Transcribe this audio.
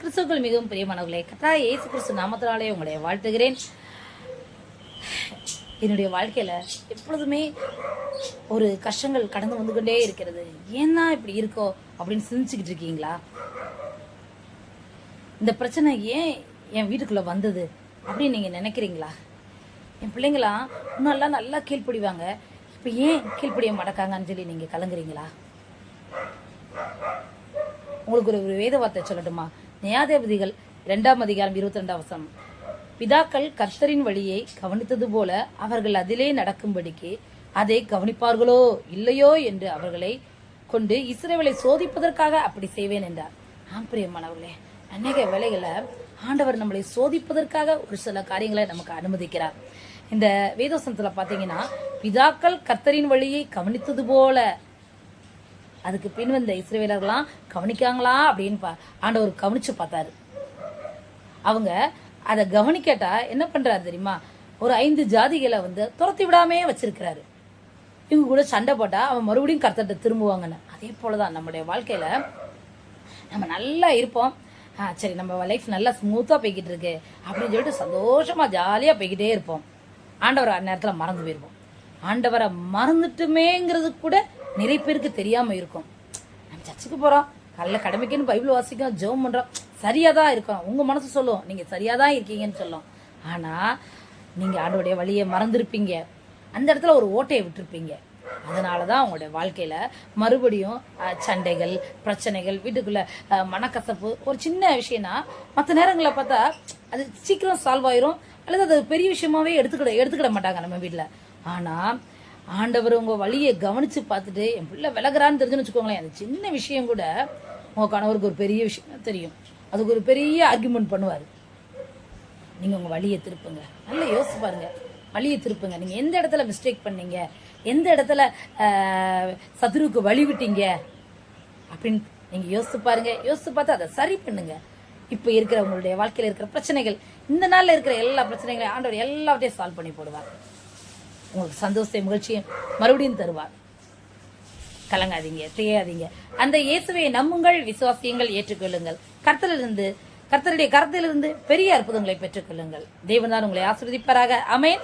கிறிஸ்துக்கள் மிகவும் பிரியமானவர்களே கத்தா இயேசு கிறிஸ்து நாமத்தினாலே உங்களை வாழ்த்துகிறேன். என்னுடைய வாழ்க்கையில எப்பொழுதுமே ஒரு கஷ்டங்கள் கடந்து வந்து கொண்டே இருக்கிறது. ஏன்னா இப்படி இருக்கோ அப்படின்னு சிந்திச்சுக்கிட்டு இருக்கீங்களா? இந்த பிரச்சனை ஏன் என் வீட்டுக்குள்ள வந்தது அப்படின்னு நீங்க நினைக்கிறீங்களா? என் பிள்ளைங்களாம் முன்னெல்லாம் நல்லா கீழ்ப்படிவாங்க இப்போ ஏன் கீழ்ப்படிய மடக்காங்கன்னு சொல்லி நீங்க கலங்குறீங்களா? உங்களுக்கு ஒரு வேத வார்த்தை சொல்லட்டுமா? நியாயாதிபதிகள் இரண்டாம் அதிகாரம் இருபத்தி ரெண்டாம் வசனம். பிதாக்கள் கர்த்தரின் வழியை கவனித்தது போல அவர்கள் அதிலே நடக்கும்படிக்கு அதை கவனிப்பார்களோ இல்லையோ? என்று அவர்களை கொண்டு இஸ்ரேவலை சோதிப்பதற்காக அப்படி செய்வேன் என்றார். ஆம் பிரியமானவர்களே அநேக வேலைகளை ஆண்டவர் நம்மளை சோதிப்பதற்காக ஒரு சில காரியங்களை நமக்கு அனுமதிக்கிறார். இந்த வேதோசனத்துல பாத்தீங்கன்னா பிதாக்கள் கர்த்தரின் வழியை கவனித்தது போல அதுக்கு பின் வந்த இஸ்ரேலர்கள்லாம் கவனிக்காங்களா அப்படின்னு பா ஆண்டவர் கவனிச்சு பார்த்தாரு. அவங்க அதை கவனிக்கட்டா என்ன பண்றாரு தெரியுமா? ஒரு ஐந்து ஜாதிகளை வந்து துரத்தி விடாமே வச்சிருக்கிறாரு. இவங்க கூட சண்டை போட்டா அவன் மறுபடியும் கர்த்தட்ட திரும்புவாங்கன்னு. அதே போலதான் நம்முடைய வாழ்க்கையில நம்ம நல்லா இருப்போம். ஆ சரி நம்ம லைஃப் நல்லா ஸ்மூத்தா போய்கிட்டு இருக்கு அப்படின்னு சொல்லிட்டு சந்தோஷமா ஜாலியா போய்கிட்டே இருப்போம். ஆண்டவரை அந்நேரத்துல மறந்து போயிருப்போம் ஆண்டவரை மறந்துட்டுமேங்கிறது கூட நிறைய பேருக்கு தெரியாம இருக்கும். நம்ம சர்ச்சுக்கு போறோம். காலைல கடமைக்குன்னு பைபிள் வாசிக்கிறோம். ஜெபம் பண்றோம். சரியா தான் இருக்கோம் உங்க மனசு சொல்லும். நீங்க சரியா தான் இருக்கீங்கன்னு சொல்லும். ஆனா நீங்க ஆண்டோடைய வழியை மறந்துருப்பீங்க. அந்த இடத்துல ஒரு ஓட்டையை விட்டுருப்பீங்க. அதனால தான் உங்களுடைய வாழ்க்கையில மறுபடியும் சண்டைகள் பிரச்சனைகள் வீட்டுக்குள்ள மனக்கசப்பு ஒரு சின்ன விஷயம்னா மற்ற நேரங்களில் பார்த்தா அது சீக்கிரம் சால்வ் ஆயிரும். அல்லது அது பெரிய விஷயமாவே எடுத்துக்கிட எடுத்துக்கிட மாட்டாங்க நம்ம வீட்டில். ஆனா ஆண்டவர் உங்கள் வழியை கவனித்து பார்த்துட்டு என் பிள்ளை விலகுறான்னு தெரிஞ்சுன்னு வச்சுக்கோங்களேன். அந்த சின்ன விஷயம் கூட. உங்கள் கணவருக்கு ஒரு பெரிய விஷயம் தெரியும். அதுக்கு ஒரு பெரிய ஆர்குமெண்ட் பண்ணுவார். நீங்கள் உங்கள் வழியை திருப்புங்க. நல்லா யோசிச்சு பாருங்க. வழியை திருப்புங்க. நீங்கள் எந்த இடத்துல மிஸ்டேக் பண்ணீங்க? எந்த இடத்துல ஆஹ், வழி விட்டீங்க? அப்படின்னு நீங்கள் யோசிச்சு பாருங்க. யோசிச்சு பார்த்து அதை சரி பண்ணுங்க. இப்போ இருக்கிற உங்களுடைய வாழ்க்கையில் இருக்கிற பிரச்சனைகள் இந்த நாளில் இருக்கிற எல்லா பிரச்சனைகளையும் ஆண்டவர் எல்லாவற்றையும் சால்வ் பண்ணி போடுவார். உங்களுக்கு சந்தோஷத்தை மகிழ்ச்சியும் மறுபடியும் தருவார். கலங்காதீங்க திகையாதீங்க. அந்த இயேசுவை நம்புங்கள் விசுவாசியங்கள் ஏற்றுக்கொள்ளுங்கள். கர்த்தரிலிருந்து கர்த்தருடைய கருத்திலிருந்து பெரிய அற்புதங்களை பெற்றுக்கொள்ளுங்கள். தேவன் உங்களை ஆசிர்வதிப்பாராக. அமேன்